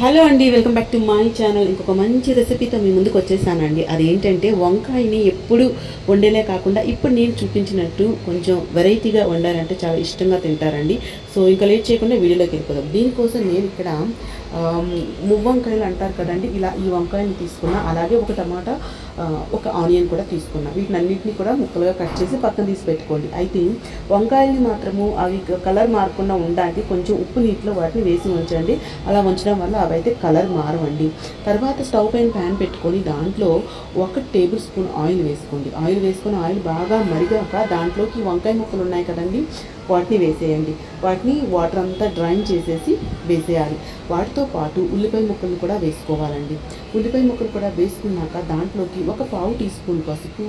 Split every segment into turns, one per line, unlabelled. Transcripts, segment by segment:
Hello అండి welcome back to my channel. ఇంకొక మంచి రెసిపీతో మీ ముందుకు వచ్చేసానండి. అదేంటంటే వంకాయని ఎప్పుడు వండేలే కాకుండా ఇప్పుడు నేను చూపించినట్టు కొంచెం వెరైటీగా వండాలంటే చాలా ఇష్టంగా తింటారండి. సో ఇంకా లేట్ చేయకుండా వీడియోలోకి వెళ్ళిపోదాం. దీనికోసం నేను ఇక్కడ మువ్వంకాయలు అంటారు కదండి ఇలా ఈ వంకాయని తీసుకున్నా అలాగే ఒక టమాటా ఒక ఆనియన్ కూడా తీసుకున్నా. వీటిని అన్నింటినీ కూడా ముక్కలుగా కట్ చేసి పక్కన తీసి పెట్టుకోండి. అయితే వంకాయల్ని మాత్రము అవి కలర్ మారకుండా ఉండడానికి కొంచెం ఉప్పు నీటిలో వాటిని వేసి ఉంచండి. అలా ఉంచడం వల్ల అవి అయితే కలర్ మారవండి. తర్వాత స్టవ్ పైన ప్యాన్ పెట్టుకొని దాంట్లో ఒక టేబుల్ స్పూన్ ఆయిల్ వేసుకోండి. ఆయిల్ వేసుకొని ఆయిల్ బాగా మరిగాక దాంట్లోకి వంకాయ ముక్కలు ఉన్నాయి కదండి వాటిని వేసేయండి. వాటిని వాటర్ అంతా డ్రైన్ చేసేసి వేసేయాలి. వాటితో పాటు ఉల్లిపాయ ముక్కలు కూడా వేసుకోవాలండి. ఉల్లిపాయ ముక్కలు కూడా వేసుకున్నాక దాంట్లోకి ఒక పావు టీ స్పూన్ పసుపు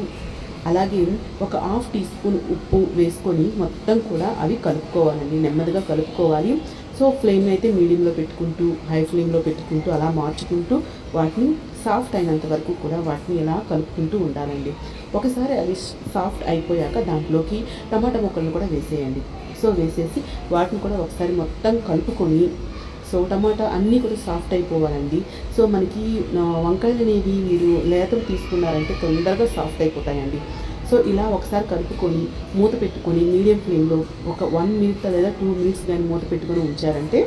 అలాగే ఒక హాఫ్ టీ స్పూన్ ఉప్పు వేసుకొని మొత్తం కూడా అవి కలుపుకోవాలండి. నెమ్మదిగా కలుపుకోవాలి. సో ఫ్లేమ్ని అయితే మీడియంలో పెట్టుకుంటూ హై ఫ్లేమ్లో పెట్టుకుంటూ అలా మార్చుకుంటూ వాటిని సాఫ్ట్ అయినంత వరకు కూడా వాటిని ఇలా కలుపుకుంటూ ఉండాలండి. ఒకసారి అవి సాఫ్ట్ అయిపోయాక దాంట్లోకి టమాటా ముక్కలను కూడా వేసేయండి. సో వేసేసి వాటిని కూడా ఒకసారి మొత్తం కలుపుకొని సో టమాటా అన్నీ కూడా సాఫ్ట్ అయిపోవాలండి. సో మనకి వంకాయలు అనేవి మీరు లేతలు తీసుకున్నారంటే తొందరగా సాఫ్ట్ అయిపోతాయండి. సో ఇలా ఒకసారి కలుపుకొని మూత పెట్టుకొని మీడియం ఫ్లేమ్లో ఒక వన్ మినిట్ లేదా టూ మినిట్స్ కానీ మూత పెట్టుకొని ఉంచారంటే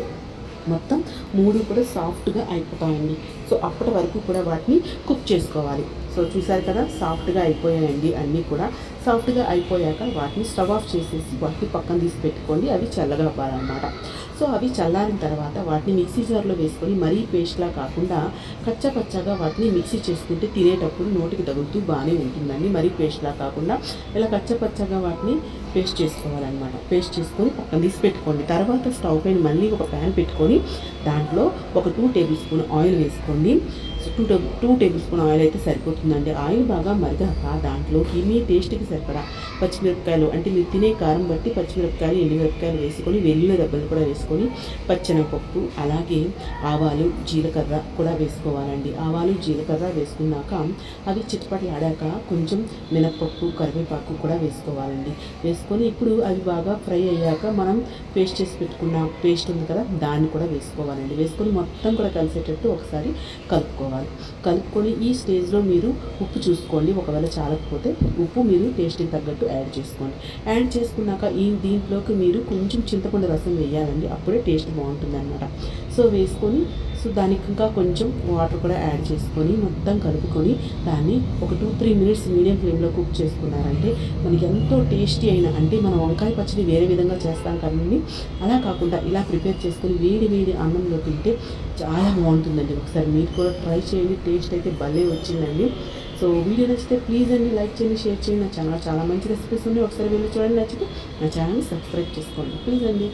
మొత్తం మూడు కూడా సాఫ్ట్గా అయిపోతాయండి. సో అప్పటి వరకు కూడా వాటిని కుక్ చేసుకోవాలి. సో చూసారు కదా సాఫ్ట్గా అయిపోయాయండి అన్నీ కూడా. సాఫ్ట్గా అయిపోయాక వాటిని స్టవ్ ఆఫ్ చేసేసి వాటిని పక్కన తీసి పెట్టుకోండి అవి చల్లగా అవ్వాలన్నమాట. సో అవి చల్లారిన తర్వాత వాటిని మిక్సీ జార్లో వేసుకొని మరీ పేస్ట్లా కాకుండా కచ్చా పచ్చగా వాటిని మిక్సీ చేసుకుంటే తినేటప్పుడు నోటికి తగులుతూ బాగానే ఉంటుందండి. మరీ పేస్ట్లా కాకుండా ఇలా కచ్చా పచ్చగా వాటిని పేస్ట్ చేసుకోవాలన్నమాట. పేస్ట్ చేసుకొని పక్కన తీసి పెట్టుకోండి. తర్వాత స్టవ్ పైన మళ్ళీ ఒక ప్యాన్ పెట్టుకొని దాంట్లో ఒక టూ టేబుల్ స్పూన్ ఆయిల్ వేసుకోండి. Two two tablespoon oil అయితే సరిపోతుందండి. ఆయిల్ బాగా మరిగాక దాంట్లోకి మీ టేస్ట్కి సరిపడా పచ్చిమిరపకాయలు అంటే మీరు తినే కారం బట్టి పచ్చిమిరపకాయలు ఎండుమిరపకాయలు వేసుకొని వెల్లుల దెబ్బలు కూడా వేసుకొని పచ్చెనపప్పు అలాగే ఆవాలు జీలకర్ర కూడా వేసుకోవాలండి. ఆవాలు జీలకర్ర వేసుకున్నాక అవి చిటపటి ఆడాక కొంచెం మినప్పప్పు కరివేపాకు కూడా వేసుకోవాలండి. వేసుకొని ఇప్పుడు అవి బాగా ఫ్రై అయ్యాక మనం పేస్ట్ చేసి పెట్టుకున్న పేస్ట్ ఉంది కదా దాన్ని కూడా వేసుకోవాలండి. వేసుకొని మొత్తం కూడా కలిసేటట్టు ఒకసారి కలుపుకోవాలి. కలుపుకొని ఈ స్టేజ్లో మీరు ఉప్పు చూసుకోండి. ఒకవేళ చాలకపోతే ఉప్పు మీరు టేస్ట్కి తగ్గట్టు యాడ్ చేసుకోండి. యాడ్ చేసుకున్నాక ఈ దీంట్లోకి మీరు కొంచెం చింతపండు రసం వేయాలండి. అప్పుడే టేస్ట్ బాగుంటుంది అనమాట సో వేసుకొని సో దానికి ఇంకా కొంచెం వాటర్ కూడా యాడ్ చేసుకొని మొత్తం కలుపుకొని దాన్ని ఒక టూ త్రీ మినిట్స్ మీడియం ఫ్లేమ్లో కుక్ చేసుకున్నారంటే మనకి ఎంతో టేస్టీ అయిన అంటే మనం వంకాయ పచ్చడి వేరే విధంగా చేస్తాం కానీ అలా కాకుండా ఇలా ప్రిపేర్ చేసుకొని వేడి వేడి అన్నంలో తింటే చాలా బాగుంటుందండి. ఒకసారి మీరు కూడా ట్రై చేయండి. టేస్ట్ అయితే భలే వచ్చిందండి. సో వీడియో నచ్చితే ప్లీజ్ అండి లైక్ చేయండి షేర్ చేయండి. నా ఛానల్ చాలా మంచి రెసిపీస్ ఉన్నాయి. ఒకసారి వెళ్ళి చూడండి. నచ్చితే నా ఛానల్ని సబ్స్క్రైబ్ చేసుకోండి. ప్లీజ్ అండి.